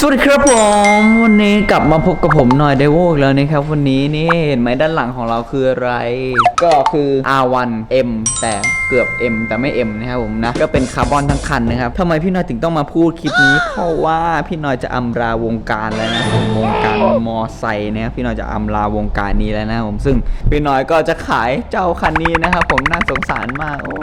สวัสดีครับผมวันนี้กลับมาพบกับผมหน่อยไดโวกแล้วนะครับ วันนี้นี่เห็นไหมด้านหลังของเราคืออะไร ก็คือ R1M แต่เกือบ M แต่ไม่ M นะครับผมนะก็เป็นคาร์บอนทั้งคันนะครับทำไมพี่หน้อยถึงต้องมาพูดคลิปนี้ เพราะว่าพี่หน้อยจะอำลาวงการแล้วนะวงการมอไซค์นะครับพี่หน้อยจะอำลาวงการนี้แล้วนะผมซึ่งพี่หน้อยก็จะขายเจ้าคันนี้นะครับผมน่าสงสารมากโอ้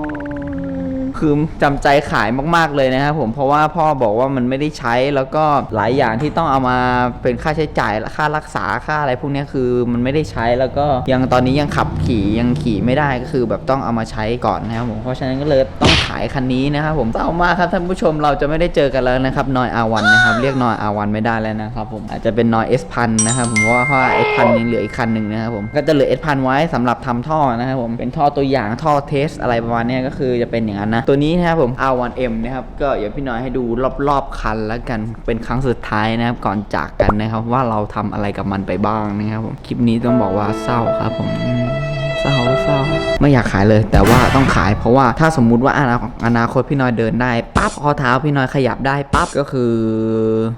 คือจำใจขายมาก ๆเลยนะครับผมเพราะว่าพ่อบอกว่ามันไม่ได้ใช้แล้วก็หลายอย่างที่ต้องเอามาเป็นค่าใช้จ่ายค่ารักษาค่าอะไรพวกนี้คือมันไม่ได้ใช้แล้วก็ยังตอนนี้ยังขับขี่ยังขี่ไม่ได้ก็คือแบบต้องเอามาใช้ก่อนนะครับผมเพราะฉะนั้นก็เลยต้องขายคันนี้นะครับผมเศร้ามากครับท่านผู้ชมเราจะไม่ได้เจอกันแล้วนะครับนอยอาวันนะครับเรียกนอยอาวันไม่ได้แล้วนะครับผมอาจจะเป็นนอยเอสพันนะครับผมเพราะว่าเอสพันยังเหลืออีกคันหนึ่งนะครับผมก็จะเหลือเอสพันไว้สำหรับทำท่อนะครับผมเป็นท่อตัวอย่างท่อเทสอะไรประมาณนี้ก็คือจะเป็นอย่างนั้นนะตัวนี้นะครับผม R1M นะครับก็อย่าพี่น้อยให้ดูรอบๆคันแล้วกันเป็นครั้งสุดท้ายนะครับก่อนจากกันนะครับว่าเราทำอะไรกับมันไปบ้างนะครับผมคลิปนี้ต้องบอกว่าเศร้าครับผม เศร้าเศร้าไม่อยากขายเลย แต่ว่าต้องขายเพราะว่าถ้าสมมุติว่าอนาอนาคตพี่น้อยเดินได้ปั๊บข้อเท้าพี่น้อยขยับได้ปั๊บก็คือ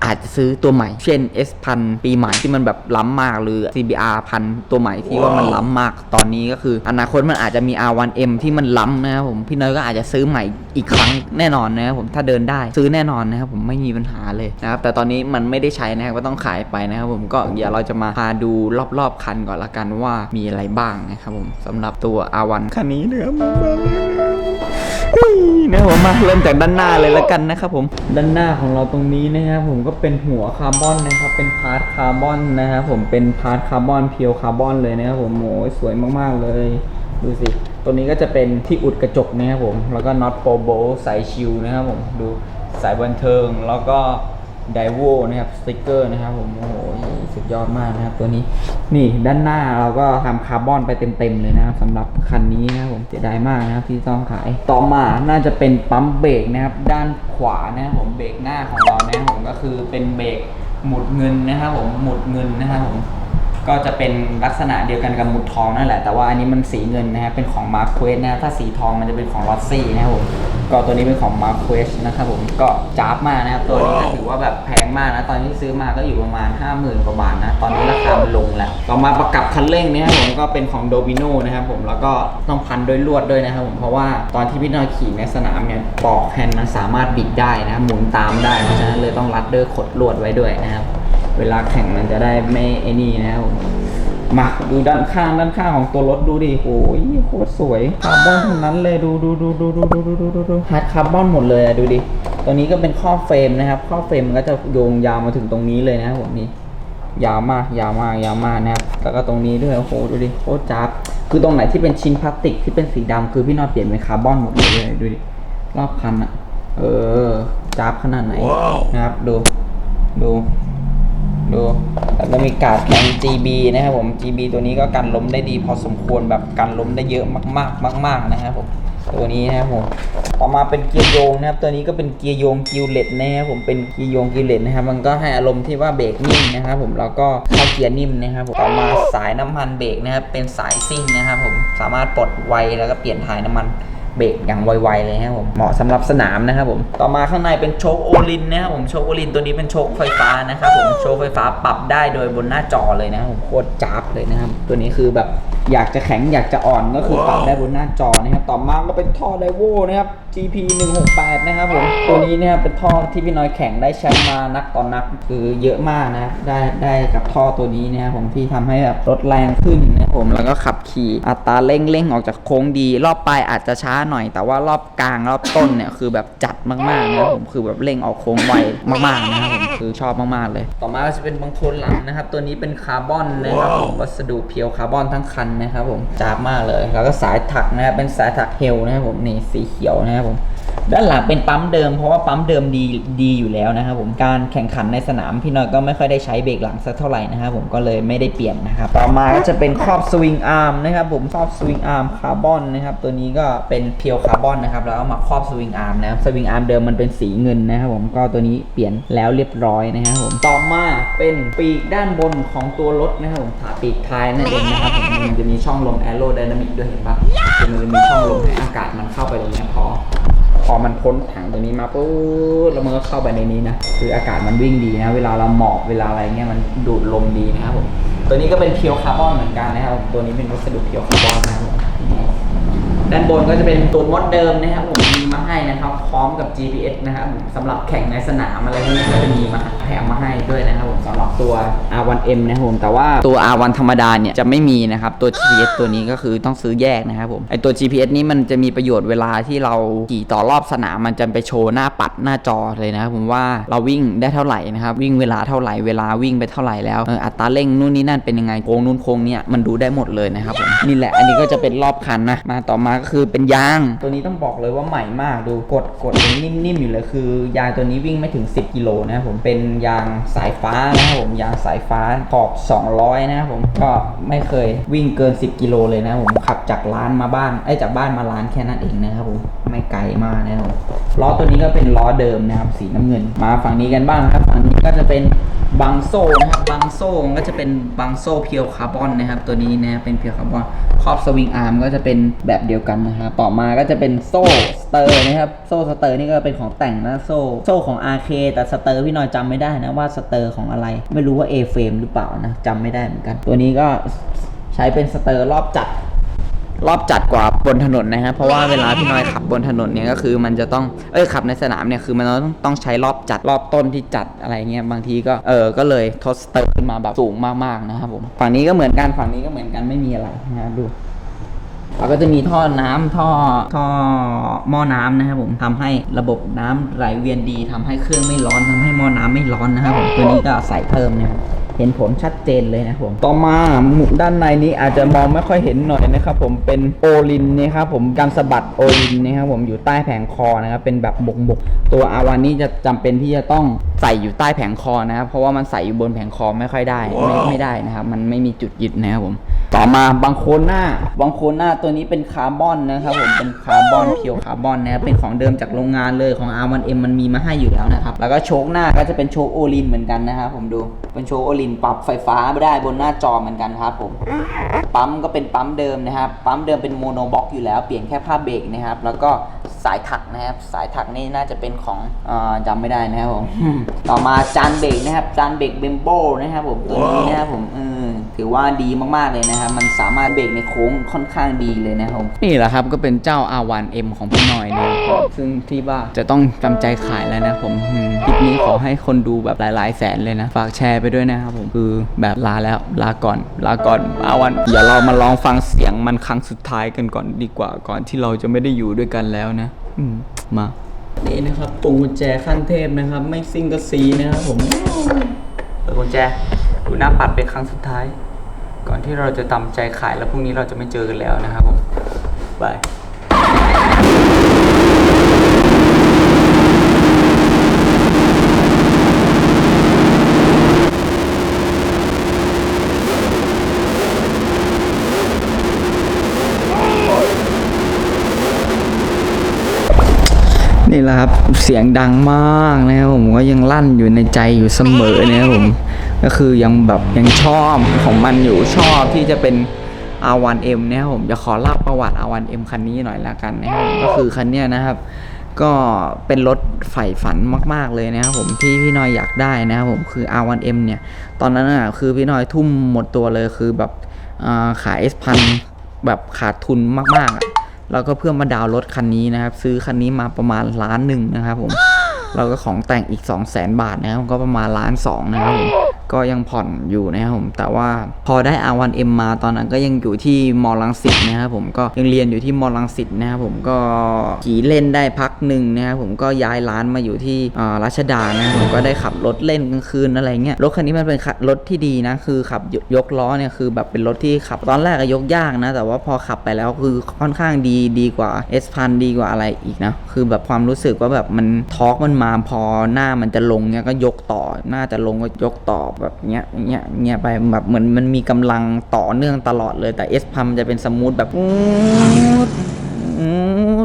อาจจะซื้อตัวใหม่ เช่น S พันปีใหม่ที่มันแบบล้ำมากหรือ CBR พันตัวใหม่ที่ว่ามันล้ำมากตอนนี้ก็คือ อนาคตมันอาจจะมี R1M ที่มันล้ำนะครับผมพี่น้อยก็อาจจะซื้อใหม่อีกครั้งแน่นอนนะครับผมถ้าเดินได้ซื้อแน่นอนนะครับผมไม่มีปัญหาเลยนะครับแต่ตอนนี้มันไม่ได้ใช้นะครับก็ต้องขายไปนะครับผมก็เดี๋ยวเราจะมาพาดูรอบๆคันก่อนละกันว่ามีอะไรบ้างนะครับผมสำหรับตัว R1 คันนี้เนื้อมันนะครับผมมาเริ่มจากด้านหน้าเลยละกันนะครับผมด้านหน้าของเราตรงนี้นะครับผมก็เป็นหัวคาร์บอนนะครับ เป็นพาร์ทคาร์บอนนะครับผมเป็นพาร์ทคาร์บอนเพียวคาร์บอนเลยนะครับผมโอ้ยสวยมากๆเลยดูสิตัวนี้ก็จะเป็นที่อุดกระจกนะครับผมแล้วก็น็อตโปรโบสายชิวนะครับผมดูสายบันเทิงแล้วก็ ไดโวนะครับสติกเกอร์นะครับผมโอ้โหสุดยอดมากนะครับตัวนี้นี่ด้านหน้าเราก็ทำคาร์บอนไปเต็มๆเลยนะครับสำหรับคันนี้นะครับผมเสียดายมากนะครับที่ต้องขายต่อมาน่าจะเป็นปั๊มเบรกนะครับด้านขวานะครับผมเบรกหน้าของเรานะครับผมก็คือเป็นเบรกหมุดเงินนะครับผมหมุดเงินนะครับผมก็จะเป็นลักษณะเดียวกันกับหมุดทองนั่นแหละ แต่ว่าอันนี้มันสีเงินนะครับเป็นของมาร์คเควสนะถ้าสีทองมันจะเป็นของลอตซี่นะครับผมก็ตัวนี้เป็นของมาร์คเควสนะครับผมก็ จ้าบมากนะครับ ตัวนี้ก็ถือว่าแบบแพงมากนะ ตอนที่ซื้อมาก็อยู่ประมาณ 50,000กว่าบาทนะ ตอนนี้ราคามันลงแล้ว ต่อมาประกับคันเร่งนะครับผมก็เป็นของโดบิโนนะครับผม แล้วก็ต้องพันด้วยลวดด้วยนะครับผม เพราะว่าตอนที่พี่น้อยขี่ในสนามเนี่ยปอกแฮนด์มันสามารถบิดได้นะ หมุนตามได้ เพราะฉะนั้นเลยต้องรัดด้วยขดลวดไว้ด้วยนะครับ เวลาแข่งมันจะได้ไม่ไอ้นี่นะครับผ มมาดูด้านข้างด้านข้างของตัวรถดูดิโอ้ยโคตรสวยคาร์บอนทั้งนั้นเลยดูดูดูดูดูดูดูดูดูดูฮาร์ดคาร์บอนหมดเลยอะดูดิตัวนี้ก็เป็นข้อบเฟรมนะครับ ข้อบเฟรมมันก็จะโยงยาวมาถึงตรงนี้เลยนะครับผมนี่ยาวมากยาวมากยาวมากนะครับแล้วก็ตรงนี้ด้วยโอ้โหดูดิโคตรจับคือตรงไหนที่เป็นชิ้นพลาสติกที่เป็นสีดำคือพี่นอยเปลี่ยนเป็นคาร์บอนหมดเลยดูดิรอบคันอะเออจับขนาดไหนนะครับดูดู ดูแล้วก็มีกาดแข็ง GB นะครับผม GB ตัวนี้ก็กันล้มได้ดีพอสมควรแบบกันล้มได้เยอะมากๆ มาก ๆ นะครับผมตัวนี้นะครับผมต่อมาเป็นเกียร์โยงนะครับ ตัวนี้ก็เป็นเกียร์โยงกิวเลตนะครับผมเป็นเกียร์โยงกิวเลตนะครับ มันก็ให้อารมณ์ที่ว่าเบรกนิ่มนะครับ ผมแล้วก็เข้าเกียร์นิ่มนะครับผมต่อมาสายน้ำมันเบรกนะครับเป็นสายซิ่งนะครับ ผมสามารถปลดไวแล้วก็เปลี่ยนถ่ายน้ำมัน เบรกอย่างไวๆเลยนะครับผมเหมาะสำหรับสนามนะครับผมต่อมาข้างในเป็นโชคโอลินนะครับผมโชคโอลินตัวนี้เป็นโชคไฟฟ้านะครับผมโชคไฟฟ้าปรับได้โดยบนหน้าจอเลยนะครับผมโคตรจ้าบเลยนะครับตัวนี้คือแบบ อยากจะแข็งอยากจะอ่อนก็คือปรับได้บนหน้าจอนะครับ ต่อมาก็เป็นท่อไดโวนะครับ GP 168นะครับผมตัวนี้นะครับเป็นท่อที่พี่น้อยแข่งได้แชมป์มานักต่อนนักคือเยอะมากนะครับได้ได้กับท่อตัวนี้นะครับผมที่ทำให้แบบรถแรงขึ้นนะครับผมแล้วก็ขับขี่อัตราเร่งเร่งออกจากโค้งดี รอบปลายอาจจะช้าหน่อย แต่ว่ารอบกลางรอบต้นเนี่ยคือแบบจัดมากๆนะครับผมคือแบบเร่งออกโค้งไวมากๆนะครับผมคือชอบมากๆเลย ต่อมาก็จะเป็นบางโคลนหลังนะครับ ตัวนี้เป็นคาร์บอนนะครับผมวัสดุเพียวคาร์บอนทั้งคันนะครับผมจ้าบมากเลย แล้วก็สายถักนะครับเป็นสายถักเฮลนะครับผมนี่สีเขียวนะครับผม ด้านหลังเป็นปั๊มเดิมเพราะว่าปั๊มเดิมดีดีอยู่แล้วนะครับผมการแข่งขันในสนามพี่น้อยก็ไม่ค่อยได้ใช้เบรกหลังสักเท่าไหร่นะครับผมก็เลยไม่ได้เปลี่ยนนะครับต่อมาก็จะเป็นครอบสวิงอาร์มนะครับผมครอบสวิงอาร์มคาร์บอนนะครับตัวนี้ก็เป็นเพียวคาร์บอนนะครับแล้วมาครอบสวิงอาร์มนะครับสวิงอาร์มเดิมมันเป็นสีเงินนะครับผมก็ตัวนี้เปลี่ยนแล้วเรียบร้อยนะครับผมต่อมาเป็นปีกด้านบนของตัวรถนะครับผมขาปีกท้ายนั่นเองนะครับผมมันจะมีช่องลมแอโรไดนามิกด้วยเห็นปะมันจะมีช่องลมให้อากาศมันเข้าไปตรงนี้พอ พอมันพ้นถังตัวนี้มาปุ๊บแล้วมันก็เข้าไปในนี้นะคืออากาศมันวิ่งดีนะ เวลาเราหมอบเวลาอะไรเงี้ยมันดูดลมดีนะครับผมตัวนี้ก็เป็นเพียวคาร์บอนเหมือนกันนะครับตัวนี้เป็นวัสดุเพียวคาร์บอนนะครับ ด้านบนก็จะเป็นตัวมดเดิมนะครับผมมีมาให้นะครับ พร้อมกับ GPS นะครับผมสำหรับแข่งในสนามอะไรพวกนี้ก็จะมีมาแถมมาให้ด้วยนะครับผมสำหรับตัว R1M นะครับผมแต่ว่าตัว R1 ธรรมดาเนี่ยจะไม่มีนะครับตัว GPS ตัวนี้ก็คือต้องซื้อแยกนะครับผมไอตัว GPS นี้มันจะมีประโยชน์เวลาที่เราขี่ต่อรอบสนามมันจะไปโชว์หน้าปัดหน้าจอเลยนะครับผมว่าเราวิ่งได้เท่าไหร่นะครับวิ่งเวลาเท่าไหร่เวลาวิ่งไปเท่าไหร่แล้วอออัตราเร่งนู่นนี่นั่นเป็นยังไงโค้งนู่นโค้งเนี่ยมันดูได้หมดเลยนะครับผมนี่แหละอันนี้ก็จะเป็นรอบคันนะมาต่อมาก็คือเป็นยาง ตัวนี้ต้องบอกเลยว่าใหม่มากดูกดกดยังนิ่มๆอยู่เลยคือยางตัวนี้วิ่งไม่ถึง 10กิโลนะครับผมเป็นยางสายฟ้านะครับผมยางสายฟ้าขอบ 200 นะครับผมก็ไม่เคยวิ่งเกิน 10กิโลเลยนะผมขับจากร้านมาบ้านไอ้จากบ้านมาร้านแค่นั้นเองนะครับผมไม่ไกลมากนะครับผมล้อตัวนี้ก็เป็นล้อเดิมนะครับสีน้ำเงิน มาฝั่งนี้กันบ้างครับฝั่งนี้ก็จะเป็นบังโซ่นะครับบังโซ่ก็จะเป็นบังโซ่เพียวคาร์บอนนะครับตัวนี้นะเป็นเพียวคาร์บอนครอบสวิงอาร์มก็จะเป็นแบบเดียวกันนะครับต่อมาก็จะเป็นโซ่สเตอร์นะครับโซ่สเตอร์นี่ก็เป็นของแต่งนะโซ่โซ่ของ RK แต่สเตอร์พี่น้อยจำไม่ได้นะว่าสเตอร์ของอะไร ไม่รู้ว่า A เฟรมหรือเปล่านะจำไม่ได้เหมือนกัน ตัวนี้ก็ใช้เป็นสเตอร์รอบจัดรอบจัดกว่าบนถนนนะครับเพราะว่าเวลาพี่น้อยขับบนถนนเนี่ยก็คือมันจะต้องเอ้ยขับในสนามเนี่ยคือมันต้องต้องใช้รอบจัดรอบต้นที่จัดอะไรเงี้ยบางทีก็เออก็เลยทดสเตอร์ขึ้นมาแบบสูงมากๆนะครับผมฝั่งนี้ก็เหมือนกันฝั่งนี้ก็เหมือนกันไม่มีอะไรนะครับดู เราก็จะมีท่อน้ำท่อท่อหม้อน้ำนะครับผมทำให้ระบบน้ำไหลเวียนดีทำให้เครื่องไม่ร้อนทำให้หม้อน้ำไม่ร้อนนะครับผมตัวนี้ก็ใส่เพิ่มนะครับเห็นผลชัดเจนเลยนะครับผมต่อมาหมุดด้านในนี้อาจจะมองไม่ค่อยเห็นหน่อยนะครับผมเป็นโอลินนะครับผมการสะบัดโอลินนะครับผมอยู่ใต้แผงคอนะครับเป็นแบบบกบกตัวอาวานี้จะจำเป็นที่จะต้องใส่อยู่ใต้แผงคอนะครับเพราะว่ามันใส่อยู่บนแผงคอไม่ค่อยได้ไม่ไม่ได้นะครับมันไม่มีจุดยึดนะครับผม ต่อมาบางโคนหน้าบางโคนหน้าตัวนี้เป็นคาร์บอนนะครับผมเป็นคาร์บอนเพียวคาร์บอนนะครับเป็นของเดิมจากโรงงานเลยของ R1M มันมีมาให้อยู่แล้วนะครับ แล้วก็โชคหน้าก็จะเป็นโชคโอลินเหมือนกันนะครับผมดูเป็นโชคโอลินปรับไฟฟ้าไม่ได้บนหน้าจอเหมือนกันครับผมปั๊มก็เป็นปั๊มเดิมนะครับปั๊มเดิมเป็นโมโนบล็อกอยู่แล้วเปลี่ยนแค่ผ้าเบรกนะครับแล้วก็สายถักนะครับสายถักนี่น่าจะเป็นของออจำไม่ได้นะครับผมต่อมาจานเบรกนะครับจานเบรกเบมโบนะครับผมตัวนี้นะครับผมเออ ถือว่าดีมากๆเลยนะครับ มันสามารถเบรกในโค้งค่อนข้างดีเลยนะครับ นี่แหละครับก็เป็นเจ้า R1M ของพี่หน่อยนะครับซึ่งที่ว่าจะต้องจำใจขายแล้วนะผมอืมคลิปนี้ขอให้คนดูแบบหลายๆ แสนเลยนะ ฝากแชร์ไปด้วยนะครับผมคือแบบลาแล้วลาก่อน ลาก่อน R1 อย่าเรามาลองฟังเสียงมันครั้งสุดท้ายกันก่อนดีกว่าก่อนที่เราจะไม่ได้อยู่ด้วยกันแล้วนะ อืมมา นี่นะครับปุ่มกุญแจขั้นเทพนะครับ ไม่ซิงก็ซีนะครับผม เปิดกุญแจ ดูหน้าปัดเป็นครั้งสุดท้าย ก่อนที่เราจะตำใจขายแล้วพรุ่งนี้เราจะไม่เจอกันแล้วนะครับผมบายนี่แหละครับ เสียงดังมากนะครับผมก็ยังลั่นอยู่ในใจอยู่เสมอนะครับผม ก็คือยังแบบยังชอบของมันอยู่ชอบที่จะเป็น R1M นะครับผมจะขอเล่าประวัติ R1M คันนี้หน่อยละกันนะครับก็คือคันเนี้ยนะครับ ก็เป็นรถใฝ่ฝันมาก ๆเลยนะครับผมที่พี่น้อยอยากได้นะครับผมคือ R1M เนี่ย ตอนนั้นอะคือพี่น้อยทุ่มหมดตัวเลยคือแบบอ่าขาย S พันแบบขาดทุนมากๆแล้วก็เพื่อมาดาวน์รถคันนี้นะครับ ซื้อคันนี้มาประมาณล้านหนึ่งนะครับผมแล้วก็ของแต่งอีก 2 0 0แสนบาทนะครับก็ประมาณล้านสองนะครับผม ก็ยังผ่อนอยู่นะครับผม แต่ว่าพอได้ R1M มาตอนนั้นก็ยังอยู่ที่มอลังสิตนะครับผมก็ยังเรียนอยู่ที่มอลังสิตนะครับผมก็ขี่เล่นได้พักหนึ่งนะครับผมก็ย้ายร้านมาอยู่ที่รัชดานะครับผมก็ได้ขับรถเล่นกลางคืนอะไรเงี้ยรถคันนี้มันเป็นรถที่ดีนะคือขับยยกล้อเนี่ยคือแบบเป็นรถที่ขับตอนแรกก็ยกยากนะแต่ว่าพอขับไปแล้วคือค่อนข้างดีดีกว่า S พันดีกว่าอะไรอีกนะคือแบบความรู้สึกว่าแบบมันทอร์กมันมาพอหน้ามันจะลงเนี่ยก็ยกต่อหน้าจะลงก็ยกต่อแบบเงี้ยเงี้ยเงี้ยไปแบบเหมือนมันมีกำลังต่อเนื่องตลอดเลยแต่เอสพัมจะเป็นสมูทแบบ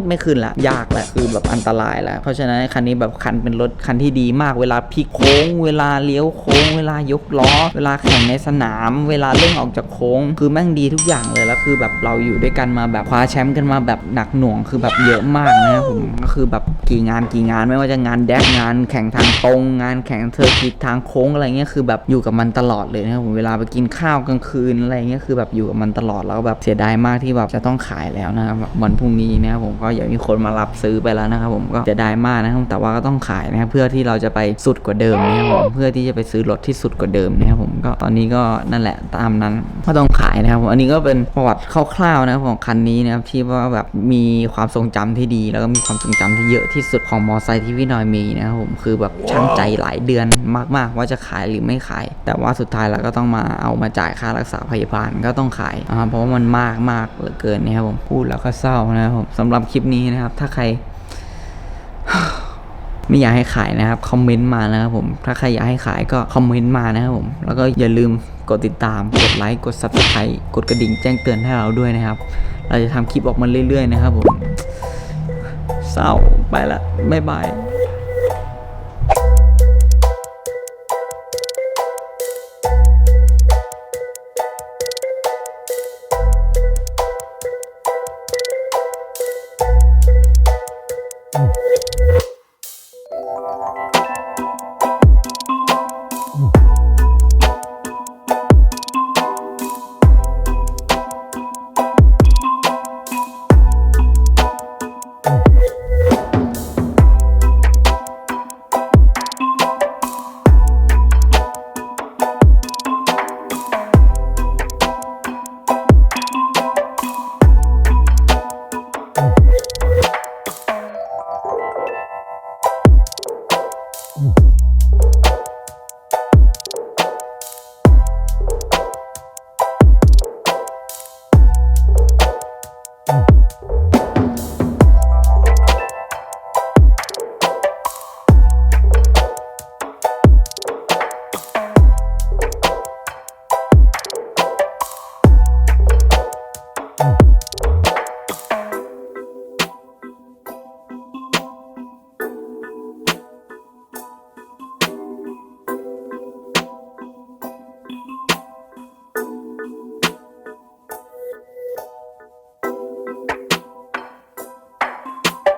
ไม่ขึ้นละ ยากแหละคือแบบอันตรายแล้ว เพราะฉะนั้นคันนี้แบบคันเป็นรถคันที่ดีมากเวลาพลิกโค้ง เวลาเลี้ยวโค้ง เวลายกล้อ เวลาแข่งในสนาม เวลาเร่งออกจากโค้ง คือแม่งดีทุกอย่างเลยแล้วคือแบบเราอยู่ด้วยกันมาแบบคว้าแชมป์กันมาแบบหนักหน่วงคือแบบเยอะมากนะครับผมก็คือแบบกี่งานกี่งานไม่ว่าจะงานแดกงานแข่งทางตรงงานแข่งเทอร์กิตทางโค้งอะไรเงี้ยคือแบบอยู่กับมันตลอดเลยนะครับผมเวลาไปกินข้าวกลางคืนอะไรเงี้ยคือแบบอยู่กับมันตลอดแล้วแบบเสียดายมากที่แบบจะต้องขายแล้วนะครับวันพรุ่งนี้นะครับผมก็อย่ามีคนมารับซื้อไปแล้วนะครับผมก็เสียดายมากนะครับแต่ว่าก็ต้องขายนะครับเพื่อที่เราจะไปสุดกว่าเดิมนะครับผมเพื่อที่จะไปซื้อรถที่สุดกว่าเดิมนะครับผมก็ตอนนี้ก็นั่นแหละตามนั้นก็ต้องขายนะครับผมอันนี้ก็เป็นประวัติคร่าวๆนะครับของคันนี้นะครับที่ว่าแบบมีความทรงจำที่ดี แล้วก็มีความทรงจำที่เยอะที่สุดของมอไซค์ที่พี่น้อยมีนะครับผมคือแบบช่างใจหลายเดือนมาก ๆ ว่าจะขายหรือไม่ขาย แต่ว่าสุดท้ายเราก็ต้องมาเอามาจ่ายค่ารักษาพยาบาลก็ต้องขายอ่าเพราะว่ามันมากมากเหลือเกินนะครับผมพูดแล้วก็เศร้านะครับผมสำหรับคลิปนี้นะครับ ถ้าใคร ไม่อยากให้ขายนะครับคอมเมนต์มานะครับผมถ้าใครอยากให้ขายก็คอมเมนต์มานะครับผมแล้วก็อย่าลืมกดติดตาม กดไลค์กด subscribe กดกระดิ่งแจ้งเตือนให้เราด้วยนะครับ เราจะทำคลิปออกมาเรื่อยๆนะครับผมเศร้าไปละบ๊ายบาย